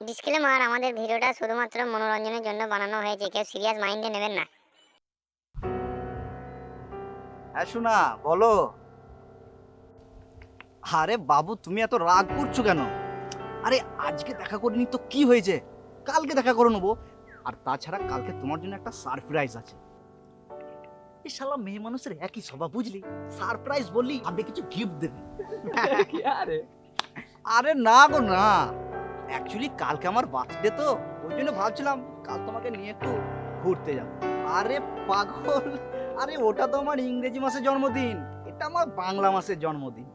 Disclaimer আমাদের ভিডিওটা শুধুমাত্র মনোরঞ্জনের জন্য বানানো হয়েছে কেউ সিরিয়াস মাইন্ডে নেবেন না। হ্যাঁ শোনা বলো। আরে বাবু তুমি এত রাগ করছ কেন? আরে আজকে দেখা করিনি তো কি হয়েছে? কালকে দেখা করে নেব। আর তাছাড়া কালকে তোমার জন্য একটা সারপ্রাইজ আছে। এই শালা মেয়ে মানুষের একই স্বভাব বুঝলি? সারপ্রাইজ বললি আপনি কিছু গিফট দেবে। আরে? আরে না গো না। অ্যাকচুয়ালি কালকে আমার বার্থডে তো ওই জন্য ভাবছিলাম কাল তোমাকে নিয়ে একটু ঘুরতে যাব। আরে পাগল! আরে ওটা তো আমার ইংরেজি মাসের জন্মদিন। এটা আমার বাংলা মাসের জন্মদিন।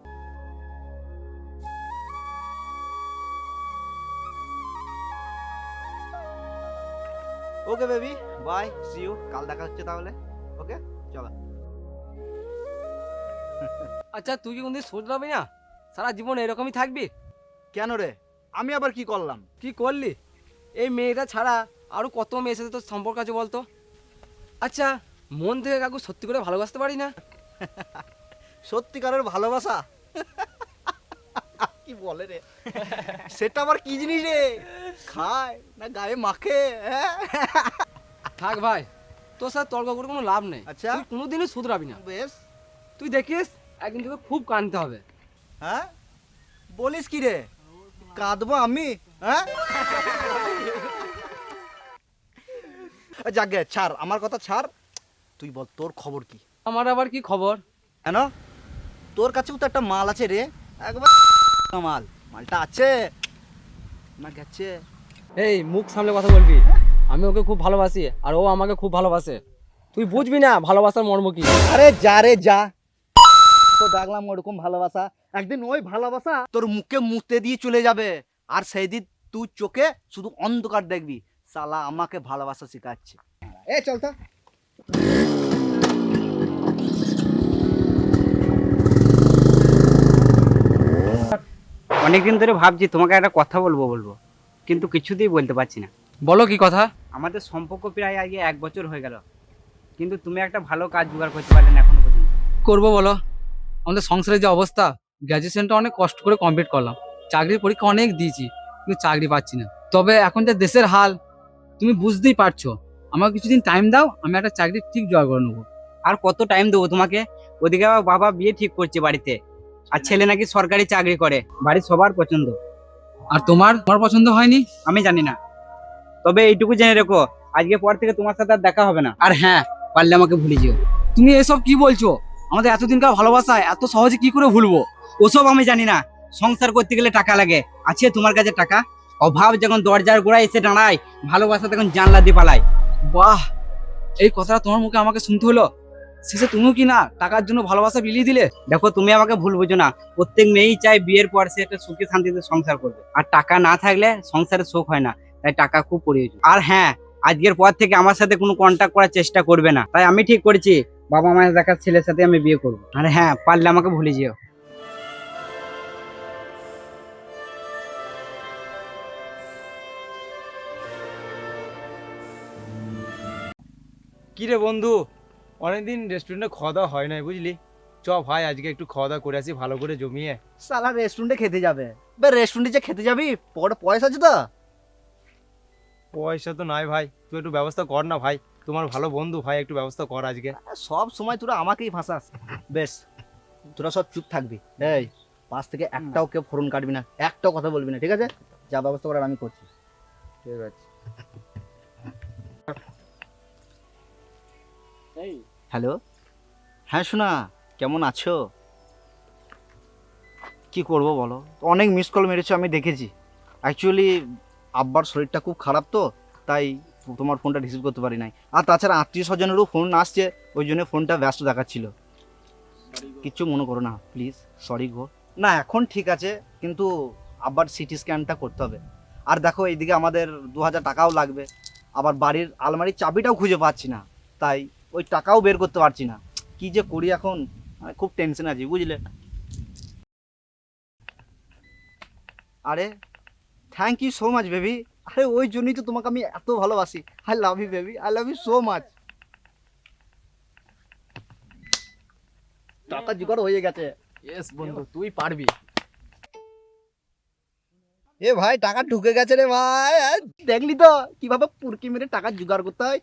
Okay baby bye see you কাল দেখা হচ্ছে তাহলে। ওকে চলো। আচ্ছা তুই কি কোনদিন শুধরাবি না? সারা জীবন এরকমই থাকবি? কেন রে? আমি আবার কি করলাম? কি করলি? এই মেয়েটা ছাড়া আরও কত মেয়ের সাথে তোর সম্পর্ক আছে বলতো? আচ্ছা মন থেকে কাকু সত্যি করে ভালোবাসতে পারি না? সত্যিকারের ভালোবাসা? কি বলে রে? সেটা আবার কি জিনিস রে? খায় না গায়ে মাখে হ্যাঁ? থাক ভাই তোর সাথে তর্ক করে কোনো লাভ নেই। আচ্ছা। তুই কোনোদিনই শুধরাবি না। বেশ। তুই দেখিস একদিন তোকে খুব কানতে হবে। হ্যাঁ? বলিস কি রে? কাঁদবো আমি হ্যাঁ? যাকে ছাড় আমার কথা ছাড়। তুই বল তোর খবর কি? আমার আবার কি খবর? কেন? তোর কাছেও তো একটা মাল আছে রে। একবার মাল মালটা আছে। না গেছে এই মুখ সামলে কথা বলবি। আমি ওকে খুব ভালোবাসি আর ও আমাকে খুব ভালোবাসে। তুই বুঝবি না ভালোবাসার মর্ম কি? আরে যা রে যা। তো দেখলাম ওরকম ভালোবাসা। একদিন ওই ভালোবাসা তোর মুখে মুতে দিয়ে চলে যাবে। আর সেই দিন তুই চোখে শুধু অন্ধকার দেখবি। সালা আমাকে ভালোবাসা শেখাচ্ছে। এ চল অনেকদিন ধরে ভাবছি তোমাকে একটা কথা বলব বলব। কিন্তু কিছুতেই বলতে পারছি না। বলো কি কথা? আমাদের সম্পর্ক প্রায় আগে এক বছর হয়ে গেল। কিন্তু তুমি একটা ভালো কাজ জোগাড় করতে পারলে না এখনও পর্যন্ত। করব বলো। আমাদের সংসারের যে অবস্থা গ্র্যাজুয়েশনটা অনেক কষ্ট করে কমপ্লিট করলাম। চাকরির পরীক্ষা অনেক দিয়েছি কিন্তু চাকরি পাচ্ছি না। তবে এখন যে দেশের হাল তুমি বুঝতেই পারছ। আমাকে কিছুদিন টাইম দাও আমি একটা চাকরি ঠিক জোগাড় করে নেব। আর কত টাইম দেবো তোমাকে? ওদিকে আবার বাবা বিয়ে ঠিক করছে বাড়িতে। আর ছেলে নাকি সরকারি চাকরি করে। বাড়ির সবার পছন্দ। আর তোমার? তোমার পছন্দ হয়নি? আমি জানি না। তবে এইটুকু জেনে রেখো আজকে পর থেকে তোমার সাথে আর দেখা হবে না। আর হ্যাঁ পারলে আমাকে ভুলে যেও। তুমি এসব কি বলছো? আমাদের এতদিনকার ভালোবাসা এত সহজে কি করে ভুলবো? ওসব আমি জানি না। সংসার করতে গেলে টাকা লাগে। আছে তোমার কাছে টাকা? অভাব যখন দরজার গোড়ায় এসে দাঁড়ায় ভালোবাসা তখন জানলা দিয়ে পালায়। বাহ! এই কথাটা তোমার মুখে আমাকে শুনতে হলো? শেষে তুমিও কি না টাকার জন্য ভালোবাসা বিলিয়ে দিলে? দেখো, তুমি আমাকে ভুল বুঝো না। প্রত্যেক মেয়েই চায় বিয়ের পর সে একটা সুখে শান্তিতে সংসার করবে। আর টাকা না থাকলে সংসারে সুখ হয় না, তাই টাকা খুব প্রয়োজন। আর হ্যাঁ আজকের পর থেকে আমার সাথে কোনো কন্ট্যাক্ট করার চেষ্টা করবে না। তাই আমি ঠিক করেছি, বাবা মায়ের দেখার ছেলের সাথে আমি বিয়ে করব। আর হ্যাঁ পারলে আমাকে ভুলে যেও। কি রে বন্ধু অনেকদিন রেস্টুরেন্টে খাওয়া দাওয়া হয় নাই বুঝলি? চ ভাই আজকে একটু খাওয়া দাওয়া করে আসি ভালো করে জমিয়ে। সালা রেস্টুরেন্টে খেতে যাবে। বে রেস্টুরেন্টে যে খেতে যাবি পকেটে পয়সা আছে তো। পয়সা তো নাই ভাই তুই একটু ব্যবস্থা কর না ভাই। তোমার ভালো বন্ধু ভাই একটু ব্যবস্থা কর আজকে। সব সময় তোরা আমাকেই ফাঁসাস। বেশ তোরা সব চুপ থাকবি। এই পাশ থেকে একটাও কেউ ফোরন কাটবি না একটাও কথা বলবি না ঠিক আছে? যা ব্যবস্থা করার আমি করছি। ঠিক আছে। হ্যালো? হ্যাঁ শোনা, কেমন আছো? কি করব বলো? অনেক মিস কল মেরেছো, আমি দেখেছি। অ্যাকচুয়ালি আব্বার শরীরটা খুব খারাপ তো, তাই তোমার ফোনটা রিসিভ করতে পারি নাই। আর তাছাড়া আত্মীয় স্বজনেরও ফোন আসছে, ওই জন্য ফোনটা ব্যস্ত দেখাচ্ছিল। কিচ্ছু মনে করো না প্লিজ সরি গো। না, এখন ঠিক আছে, কিন্তু আবার সিটি স্ক্যানটা করতে হবে। আর দেখো, এইদিকে আমাদের দু হাজার টাকাও লাগবে। আবার বাড়ির আলমারির চাবিটাও খুঁজে পাচ্ছি না, তাই ওই টাকাও বের করতে পারছি না। কি যে করি এখন? খুব টেনশন আছি বুঝলে? আরে thank you so much baby আরে ওই জন্যই তো তোমাকে আমি এত ভালোবাসি। I love you baby I love you so much টাকা জোগাড় হয়ে গেছে। এস বন্ধু তুই পারবি। এ ভাই টাকা ঢুকে গেছে রে ভাই। দেখলি তো কীভাবে পুরকি মেরে টাকা জোগাড় করতে হয়?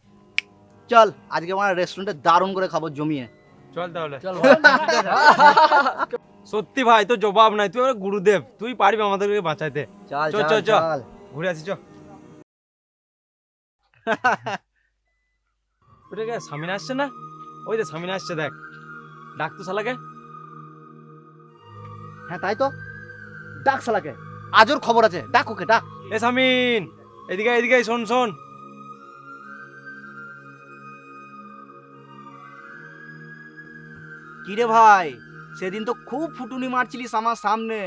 চল আজকে আমার রেস্টুরেন্টে দারুণ করে খাব জমিয়ে। চল তাহলে। চল সত্যি ভাই তো জবাব নাই তুই আমার গুরুদেব তুই পারবি আমাদেরকে বাঁচাইতে। চল চল, চল, চল। ঘুরে আসি চ ওটা কে সামিনা আসছে না? ওই যে সামিনা আসছে দেখ। ডাক তো শালাকে? হ্যাঁ তাই তো। ডাক শালাকে। আজর খবর আছে। ডাক ওকে ডাক। এ সামিন এদিকে এদিকে শোন শোন। কিরে ভাই? সেদিন তো খুব ফুটুনি মারছিলিস আমার সামনে।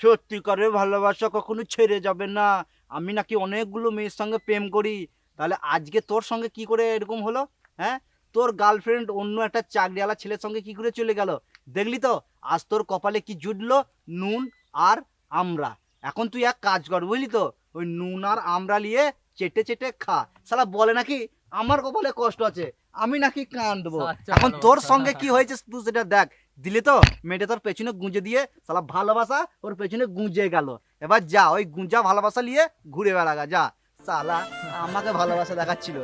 সত্যিকারের ভালোবাসা কখনো ছেড়ে যাবে না। আমি নাকি অনেকগুলো মেয়ের সঙ্গে প্রেম করি। তাহলে আজকে তোর সঙ্গে কি করে এরকম হলো? হ্যাঁ? তোর গার্লফ্রেন্ড অন্য একটা চাকরিওয়ালা ছেলের সঙ্গে কি করে চলে গেল? দেখলি তো? আজ তোর কপালে কি জুটলো? নুন আর আমরা এখন তুই এক কাজ কর, বুঝলি তো? ওই নুন আর আমরা নিয়ে চেটে চেটে খা। শালা বলে নাকি? আমার কপালে কষ্ট আছে। আমি নাকি কাঁদবো। আচ্ছা, এখন তোর সঙ্গে কি হয়েছে তুই সেটা দেখ। দিলে তো মেয়েটা তোর পেছনে গুঁজে দিয়ে সালা ভালোবাসা ওর পেছনে গুঁজে গেল। এবার যা ওই গুঁজা ভালোবাসা নিয়ে ঘুরে বেড়াগা যা। সালা আমাকে ভালোবাসা দেখাচ্ছিল।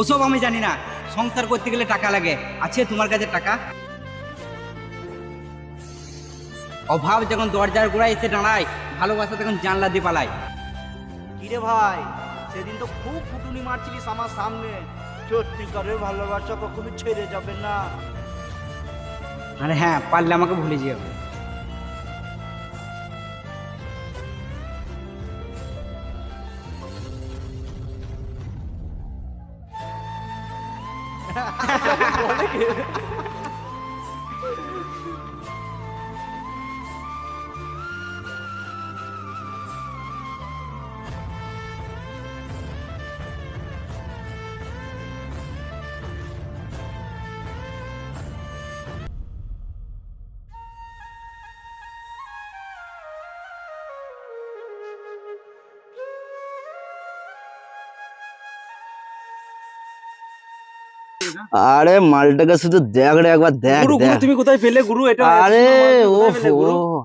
ওসব আমি জানি না। সংসার করতে গেলে টাকা লাগে। আছে তোমার কাছে টাকা? অভাব যখন দরজার গোড়ায় এসে দাঁড়ায় ভালোবাসা তখন জানলা দিয়ে পালায়। কিরে ভাই সেদিন তো খুব ফুটুনি মারছিলিস আমার সামনে। সত্যিকারের ভালোবাসা কখনো ছেড়ে যাবে না। আরে হ্যাঁ পারলে আমাকে ভুলে যেও। আরে মালটাকে শুধু দেখ রে একবার দেখ তুমি কোথায় পেলে গুরু এটা আরে ও?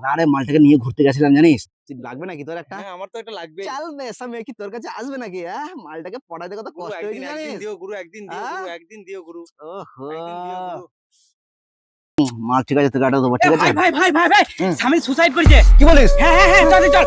আরে মালটাকে নিয়ে ঘুরতে গেছিলাম জানিস? লাগবে নাকি তোর একটা? হ্যাঁ আমার তো এটা লাগবে। চাল মেয়ে কি তোর কাছে আসবে নাকি হ্যাঁ মালটাকে পড়াতে কত কষ্ট একদিন হয়েছে একদিন দিও গুরু একদিন দিও গুরু হ্যাঁ? একদিন দিও গুরু। ওহো মাল ঠিক আছে তোকে আটা দেবো ঠিক আছে? ভাই ভাই ভাই ভাই ভাই। স্বামী সুসাইড করেছে। কি বলিস? হ্যাঁ হ্যাঁ হ্যাঁ চল চল।